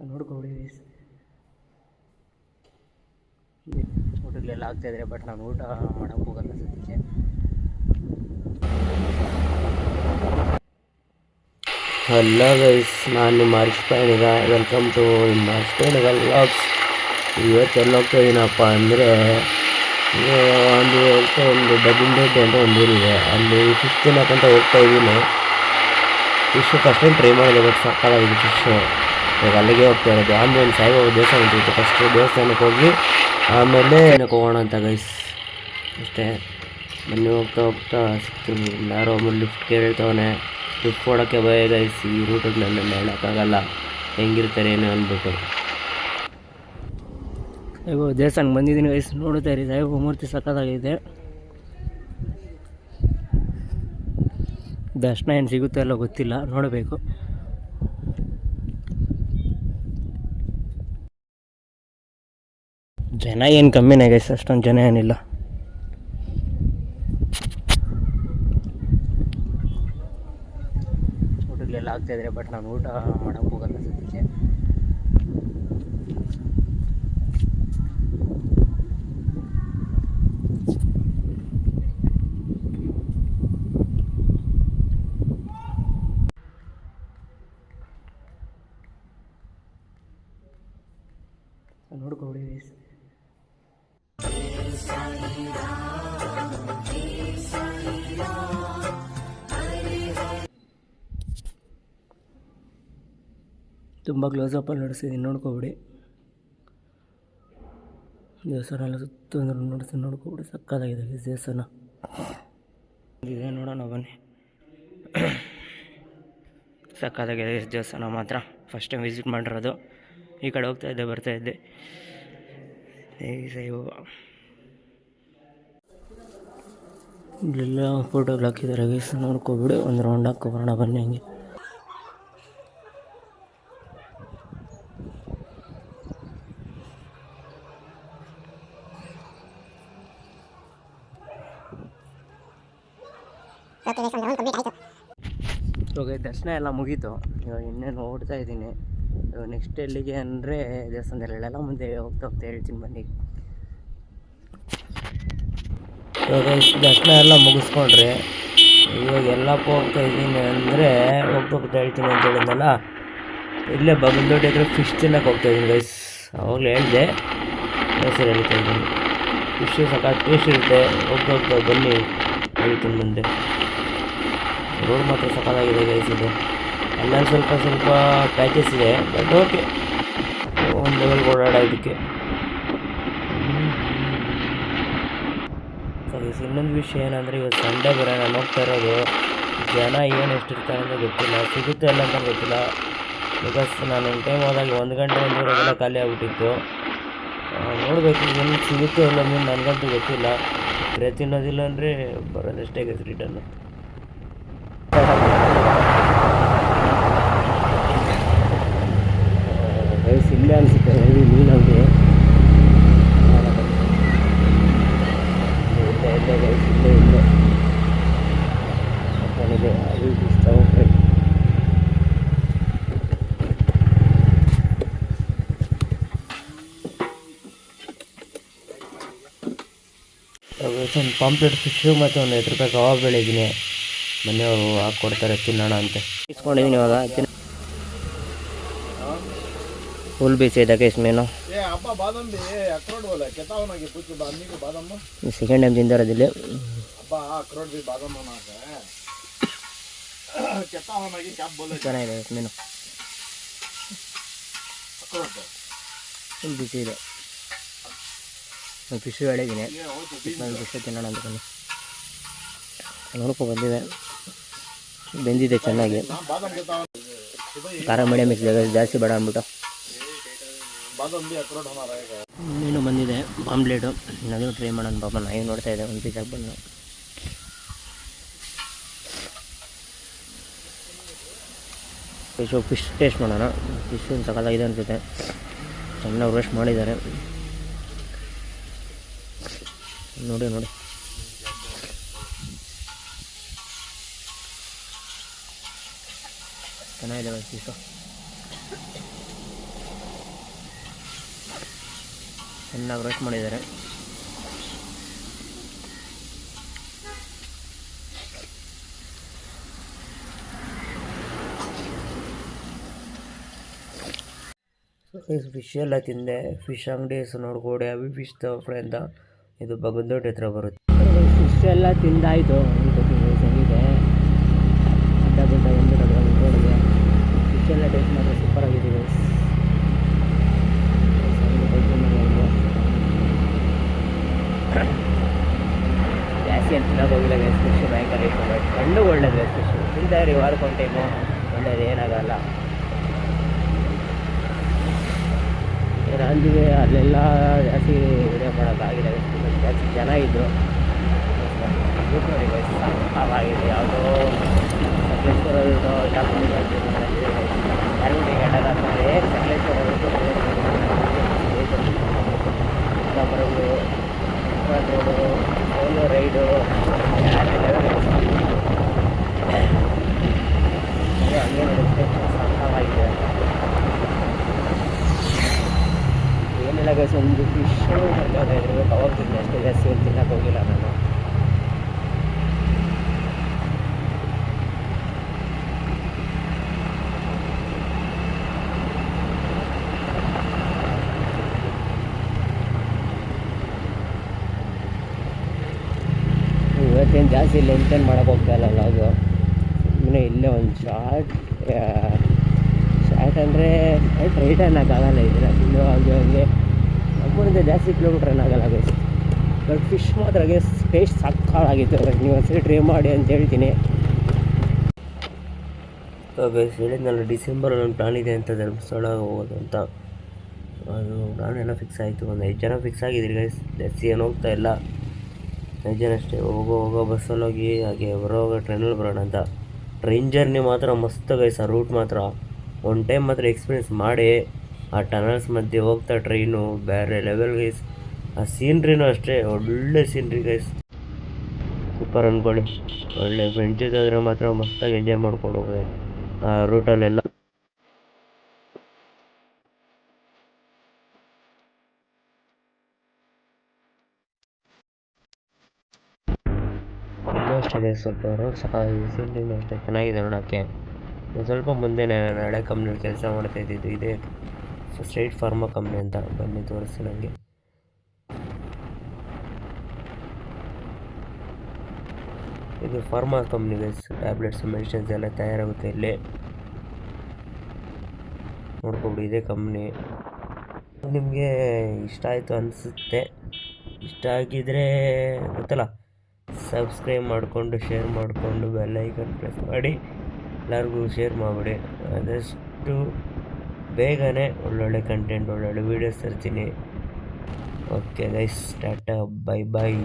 ನೋಡ್ಕೊಬಿಡಿ ಊಟಗಳೆಲ್ಲ ಆಗ್ತಾಯಿದ್ರೆ but ನಾನು ಊಟ ಮಾಡೋಕ್ಕೆ ಹೋಗಲ್ಲ ಸದ್ಯಕ್ಕೆ. ಹಲೋ ಗೈಸ್ ನಾನು ನಿಮ್ಮ ಹರ್ಷ್ ಪಯಣಿಗ ವೆಲ್ಕಮ್ ಟು ನಿಮ್ಮ ಹರ್ಷ್ ಪಯಣಿಗ ವ್ಲಾಗ್ಸ್ ಇವತ್ತು ಎಲ್ಲ ಹೋಗ್ತಾ ಇದ್ದೀನಪ್ಪ ಅಂದರೆ ಒಂದು ಹೋಗ್ತಾ ಒಂದು ಡಬ್ಬಿಂಗ್ ದೊಡ್ಡ ಅಂತ ಒಂದು ಊರಿದೆ ಅಲ್ಲಿ ಫಿಶ್ ತಿನ್ನಕ್ಕಂತ ಹೋಗ್ತಾ ಇದ್ದೀನಿ ಫಿಶ್ ಫಸ್ಟ್ ಟೈಮ್ ಟ್ರೈ ಮಾಡಿದೆ ಬಟ್ ಸಕ್ಕತ್ತಾಗಿದೆ ಫಿಶ್ಶು ಇವಾಗ ಅಲ್ಲಿಗೆ ಹೋಗ್ತಾ ಇರೋದು. ಆಮೇಲೆ ಸಾಯಿಬಾಬಾ ದೇವಸ್ಥಾನ ಇತ್ತು ಫಸ್ಟು ದೇವಸ್ಥಾನಕ್ಕೆ ಹೋಗಿ ಆಮೇಲೆ ಏನಕ್ಕೆ ಹೋಗೋಣ ಅಂತ ಗೈಸ್ ಅಷ್ಟೇ. ಮೊನ್ನೆ ಹೋಗ್ತಾ ಹೋಗ್ತಾ ಸಿಗ್ತೀನಿ ಯಾರೋ ಒಮ್ಮೆ ಲಿಫ್ಟ್ ಕೇಳ್ತವನೆ ಲಿಫ್ಟ್ ಕೊಡೋಕ್ಕೆ ಭಯ ಗೈಸ್ ಈ ರೂಟಲ್ಲಿ ಹೇಳೋಕ್ಕಾಗಲ್ಲ. ಹೆಂಗಿರ್ತಾರೆ ಏನೋ ಅಂದ್ಬಿಟ್ಟು ಸಾಯಿಬಾಬು ದೇವಸ್ಥಾನಕ್ಕೆ ಬಂದಿದ್ದೀನಿ ಗೈಸ್ ನೋಡ್ತಾ ಇರಿ, ಸಾಯಿಬಾಬಾ ಮೂರ್ತಿ ಸಕ್ಕತ್ತಾಗಿದೆ ದರ್ಶನ ಏನು ಸಿಗುತ್ತೋ ಎಲ್ಲ ಗೊತ್ತಿಲ್ಲ. ನೋಡಬೇಕು. ಜನ ಏನು ಕಮ್ಮಿನೇ ಗೈಸ್ ಅಷ್ಟೊಂದು ಜನ ಏನಿಲ್ಲ. ಊಟಗಳೆಲ್ಲ ಆಗ್ತಾಯಿದ್ರೆ ಬಟ್ ನಾನು ಊಟ ಮಾಡೋಕ್ಕೆ ಹೋಗಲ್ಲ ಸದ್ಯಕ್ಕೆ ನೋಡ್ಕೊಬಿಡಿ ಗೈಸ್ ತುಂಬ ಕ್ಲೋಸಪ್ಪಲ್ಲಿ ನಡೆಸಿದ್ದೀನಿ ನೋಡ್ಕೊಬಿಡಿ. ದೇವಸ್ಥಾನ ಎಲ್ಲ ಸುತ್ತ ನಡೆಸಿ, ನೋಡ್ಕೊಬಿಡಿ. ಸಕ್ಕತ್ತಾಗಿದೆ ದೇವಸ್ಥಾನ. ಇದೆ ನೋಡೋಣ, ಬನ್ನಿ. ಸಕ್ಕತ್ತಾಗಿದೆ ದೇವಸ್ಥಾನ ಮಾತ್ರ. ಫಸ್ಟ್ ಟೈಮ್ ವಿಸಿಟ್ ಮಾಡಿರೋದು. ಈ ಕಡೆ ಹೋಗ್ತಾ ಇದ್ದೆ, ಬರ್ತಾ ಇದ್ದೆ. ಸೈ ಇಲ್ಲೆಲ್ಲ ಫೋಟೋಗಳು ಹಾಕಿದ್ದಾರೆ. ಗೈಸ್ ನೋಡ್ಕೊಬಿಡಿ. ಒಂದು ರೌಂಡ್ ಹಾಕೋಬರೋಣ. ಬನ್ನಿ ಹಂಗೆ. ಇವಾಗ ದರ್ಶನ ಎಲ್ಲ ಮುಗೀತು. ಇವಾಗ ಇನ್ನೇನು ಓಡ್ತಾ ಇದ್ದೀನಿ. ಇವಾಗ ನೆಕ್ಸ್ಟ್ ಎಲ್ಲಿಗೆ ಅಂದರೆ ದೇವಸ್ಥಾನದಲ್ಲೆಲ್ಲ ಮುಂದೆ ಹೋಗ್ತಾ ಹೋಗ್ತಾ ಹೇಳ್ತೀನಿ ಬನ್ನಿ. ಇವಾಗ ದರ್ಶನ ಎಲ್ಲ ಮುಗಿಸ್ಕೊಂಡ್ರೆ ಇವಾಗ ಎಲ್ಲಪ್ಪ ಹೋಗ್ತಾ ಇದ್ದೀನಿ ಅಂದರೆ ಹೋಗ್ತಾ ಹೇಳ್ತೀನಿ ಅಂತ ಹೇಳಿದ್ನಲ್ಲ, ಇಲ್ಲೇ ಬಗಲ್ದೊಡ್ಡಿ ಹತ್ರ ಫಿಶ್ ತಿನ್ನಕ್ಕೆ ಹೋಗ್ತಾ ಇದ್ದೀನಿ ಗೈಸ್ ಅವಾಗಲೇ ಹೇಳಿದೆ ಹೆಸರು ಹೇಳ್ತಾ ಇದ್ದೀನಿ. ಫಿಶ್ ಸಖತ್ ಟೇಸ್ಟ್ ಇರುತ್ತೆ. ಹೋಗ್ತಾ ಹೋಗ್ತಾ ಬನ್ನಿ, ಹೇಳ್ತೀನಿ ಮುಂದೆ. ರೋಡ್ ಮಾತ್ರ ಸಕಾಲಾಗಿದೆ ಗೈಸ್ ಇದು. ಎಲ್ಲ ಸ್ವಲ್ಪ ಸ್ವಲ್ಪ ಪ್ಯಾಚಸ್ ಇದೆ ಬಟ್ ಓಕೆ ಒಂದು ಲೆವೆಲ್ ಓಡಾಡೋದಕ್ಕೆ. ಗೈಸ್ ಇನ್ನೊಂದು ವಿಷಯ ಏನಂದರೆ ಇವತ್ತು ಸಂಡೇ ಬೇರೆ ನಾನು ಹೋಗ್ತಾ ಇರೋದು. ಜನ ಏನು ಎಷ್ಟಿರ್ತಾರೆ ಅಂತ ಗೊತ್ತಿಲ್ಲ. ಸಿಗುತ್ತೆ ಇಲ್ಲ ಅಂತ ಗೊತ್ತಿಲ್ಲ. ಬಿಕಾಸ್ ನಾನು ಒಂದು ಟೈಮ್ ಹೋದಾಗ ಒಂದು ಗಂಟೆ ಒಂದೂವರೆಗೆಲ್ಲ ಖಾಲಿ ಆಗಿಬಿಟ್ಟಿತ್ತು. ನೋಡಬೇಕು ಏನು ಸಿಗುತ್ತೆ ಇಲ್ಲ ಮೀನು ನನಗಂತೂ ಗೊತ್ತಿಲ್ಲ. ಬರೀ ತಿನ್ನೋದಿಲ್ಲ ಅಂದರೆ ಬರೋದಷ್ಟೇ ಗೈಸ್ ರಿಟರ್ನು ಇಲ್ಲೇ ಅನಿಸುತ್ತೆ ಹೆವಿ ಮೀನಂಗೆ ಇಲ್ಲೇ ಇಲ್ಲೇ ಏನಿದೆ ಅದು ಇಷ್ಟ ಫ್ರೈ ಒಂದು ಪಾಂಪ್ಲೆಟ್ ಫಿಶು ಮತ್ತು ಒಂದು ಐದು ರೂಪಾಯಿ ಕಬಾಬ್ ಬೆಳಿದ್ದೀನಿ. ಮನೆಯವರು ಹಾಕ್ಕೊಡ್ತಾರೆ ತಿನ್ನೋಣ ಅಂತ. ಇಸ್ಕೊಂಡಿದ್ದೀನಿ ಇವಾಗ. ತಿನ್ನ ಪುಚ್ಚು ಬಾದಾಮಿಗೆ ಬಾದಾಮ ಸೆಕೆಂಡ್ ಟೈಮ್ ತಿಂದಿರೋದಿಲ್ಲ ಚೆನ್ನಾಗಿದೆ ಮೀನು ಇದೆ. ನಾನು ಫಿಶು ಹೇಳಿದ್ದೀನಿ ಫಿಶ್ ತಿನ್ನೋಣ ಬನ್ನಿ ನೋಡ್ಕೊ ಬಂದಿದೆ. ಬೆಂದಿದೆ ಚೆನ್ನಾಗಿ. ಖಾರ ಮೀಡಿಯಮ್ ಜಾಸ್ತಿ ಬೇಡ ಅಂದ್ಬಿಟ್ಟು. ಮೀನು ಬಂದಿದೆ ಆಮ್ಲೆಟು ಅದನ್ನು ಟ್ರೈ ಮಾಡೋಣ ಪಾಪ ನಾಯಿ ನೋಡ್ತಾ ಇದೆ ಒಂದು ಪೀಸ್ ಹಾಕ್ಬಂದು ಫಿಶು ಫಿಶ್ ಟೇಸ್ಟ್ ಮಾಡೋಣ. ಫಿಶ್ ಸಕಲಾಗಿದೆ ಅನಿಸುತ್ತೆ. ಚೆನ್ನಾಗಿ ರೆಸ್ಟ್ ಮಾಡಿದ್ದಾರೆ. ನೋಡಿ ನೋಡಿ. ಚೆನ್ನಾಗಿದೆ ಫಿಶು ಚೆನ್ನಾಗಿ ರೋಸ್ಟ್ ಮಾಡಿದ್ದಾರೆ. ಫಿಶ್ ಎಲ್ಲ ತಿಂದೆ. ಫಿಶ್ ಅಂಗಡಿ ನೋಡ್ಕೊಡಿ ಅವಿ ಫಿಶ್ ಅಂತ. ಇದು ಬಗಂದೋಟೆ ಹತ್ರ ಬರುತ್ತೆ. ಫಿಶ್ ಎಲ್ಲ ತಿಂದಾಯಿತು. ಹೆಂಗಿದೆ? ಅಡ್ಡ ಗುಡ್ಡ ಒಂದು ಫಿಶ್ ಎಲ್ಲ ಟೇಸ್ಟ್ ಮಾಡಿದ್ರೆ ಸೂಪರ್ ಆಗಿದೆ guys. ಜಾಸ್ತಿ ಅಂತ ತಿನ್ನೋಕೆ ಹೋಗಿಲ್ಲ ಗೈಸ್ ಫಿಶ್ ಭಯಂಕರ ಇಷ್ಟ ಬಟ್ ಕಣ್ಣು ಒಳ್ಳೇದು ಗೈಸ್ ರೀ ವಾರಕ್ಕೊಂದು ಟೈಮು ಒಳ್ಳೇದು ಏನಾಗಲ್ಲ. ಅಂದಿದೆ, ಅಲ್ಲೆಲ್ಲ ಜಾಸ್ತಿ ವಿಡಿಯೋ ಮಾಡೋಕ್ಕಾಗಿಲ್ಲ ಜಾಸ್ತಿ ಜನ ಇದ್ದರು ಆಗಿದೆ ಯಾವುದೋ ಸಕಲೇಶ್ವರ ಯಾರಿಗೂ ಹೇಳೋದಾದ್ರೆ ಸಕಲೇಶ್ವರ ಬರೋದು ಸೋಲೋ ರೈಡು ಏನಿಲ್ಲ ಗೈಸ್ ಒಂದು ಫಿಶು ಬರ್ತಾರೆ ಇರಬೇಕು ಅವಾಗ ಅಷ್ಟೇ ಜಾಸ್ತಿ ಏನು ತಿನ್ನಕ್ಕೆ ಹೋಗಿಲ್ಲ ನಾನು ಇವತ್ತೇನು ಜಾಸ್ತಿ ಲೆಂತೇನು ಮಾಡೋಕ್ಕೆ ಹೋಗ್ತಾ ಇಲ್ಲ ಲಾಗು ಸುಮ್ಮನೆ ಇಲ್ಲೇ ಒಂದು ಶಾರ್ಟ್ ಶಾರ್ಟ್ ಅಂದರೆ ರೈಟ್ ಅನ್ನೋಕ್ಕಾಗಲ್ಲ ಇದ್ರೆ. ಇಲ್ಲೂ ಹಾಗೆ ಹಾಗೆ ನಮ್ಮೂರಿಂದ ಜಾಸ್ತಿ ಕಿಲೋಮೀಟ್ರ್ ಏನಾಗಲ್ಲ ಗೈಸ್ ಬಟ್ ಫಿಶ್ ಮಾತ್ರ ಗೈಸ್ ಟೇಸ್ಟ್ ಸಕ್ಕತ್ತಾಗಿತ್ತು. ನೀವು ಒಂದ್ಸರಿ ಟ್ರೈ ಮಾಡಿ ಅಂತ ಹೇಳ್ತೀನಿ. ಗೈಸ್ ಹೇಳಿದ್ನಲ್ಲ ಡಿಸೆಂಬರ್ ಒಂದು ಪ್ಲಾನ್ ಇದೆ ಅಂತ ಧರ್ಮಸ್ಥಳ ಹೋಗೋದು ಅಂತ. ಅದು ನಾನೆಲ್ಲ ಫಿಕ್ಸ್ ಆಯಿತು. ಒಂದು ಐದು ಜನ ಫಿಕ್ಸ್ ಆಗಿದ್ದೀರಿ ಗೈಸ್ ಜಾಸ್ತಿ ಏನು ಹೋಗ್ತಾ ಇಲ್ಲ. ಐದು ಜನ ಅಷ್ಟೇ. ಹೋಗೋ ಹೋಗೋ ಬಸ್ಸಲ್ಲಿ ಹೋಗಿ ಹಾಗೆ ಬರೋವಾಗ ಟ್ರೈನಲ್ಲಿ ಬರೋಣ ಅಂತ. ಟ್ರೈನ್ ಜರ್ನಿ ಮಾತ್ರ ಮಸ್ತ್ ಗೈಸ್ ಆ ರೂಟ್ ಮಾತ್ರ. ಒನ್ ಟೈಮ್ ಮಾತ್ರ ಎಕ್ಸ್ಪೀರಿಯನ್ಸ್ ಮಾಡಿ, ಆ ಟನಲ್ಸ್ ಮಧ್ಯೆ ಹೋಗ್ತಾ ಟ್ರೈನು ಬೇರೆ ಲೆವೆಲ್ ಗೈಸ್ ಆ ಸೀನ್ರಿನೂ ಅಷ್ಟೇ, ಒಳ್ಳೆ ಸೀನ್ರಿ ಗೈಸ್ ಸೂಪರ್ ಅಂದ್ಕೊಳ್ಳಿ ಒಳ್ಳೆ ಫ್ರೆಂಡ್ಸ್ ಆದರೆ ಮಾತ್ರ ಮಸ್ತಾಗಿ ಎಂಜಾಯ್ ಮಾಡ್ಕೊಂಡು ಹೋಗಿದೆ ಆ ರೂಟಲ್ಲೆಲ್ಲ ಅಷ್ಟೇ ಸ್ವಲ್ಪ ಸಹ ಸೀನ್ರಿನೂ ಅಷ್ಟೇ ಚೆನ್ನಾಗಿದೆ ನೋಡೋಕ್ಕೆ ಸ್ವಲ್ಪ ಮುಂದೆ ಹಳೆ ಕಂಪ್ನಿಯಲ್ಲಿ ಕೆಲಸ ಮಾಡ್ತಾ ಇದ್ದಿದ್ದು ಇದೇ ಸ್ಟ್ರೈಟ್ ಫಾರ್ಮಾ ಕಂಪ್ನಿ ಅಂತ ಬನ್ನಿ ತೋರಿಸಿ ನನಗೆ ಇದು pharma company guys tablets medicines ಎಲ್ಲ ತಯಾರಾಗುತ್ತೆ ಇಲ್ಲಿ. ನೋಡ್ಕೊಬಿಡಿ, ಇದೇ ಕಂಪ್ನಿ ನಿಮಗೆ ಇಷ್ಟ ಆಯಿತು ಅನಿಸುತ್ತೆ. ಇಷ್ಟ ಆಗಿದ್ರೆ ಗೊತ್ತಲ್ಲ. ಸಬ್ಸ್ಕ್ರೈಬ್ ಮಾಡಿಕೊಂಡು ಶೇರ್ ಮಾಡಿಕೊಂಡು ಬೆಲ್ ಐಕನ್ ಪ್ರೆಸ್ ಮಾಡಿ, ಎಲ್ಲರಿಗೂ ಶೇರ್ ಮಾಡಿಬಿಡಿ. ಆದಷ್ಟು ಬೇಗನೆ ಒಳ್ಳೊಳ್ಳೆ ಕಂಟೆಂಟ್ ಒಳ್ಳೊಳ್ಳೆ ವೀಡಿಯೋಸ್ ತರ್ತೀನಿ. Okay guys tata bye bye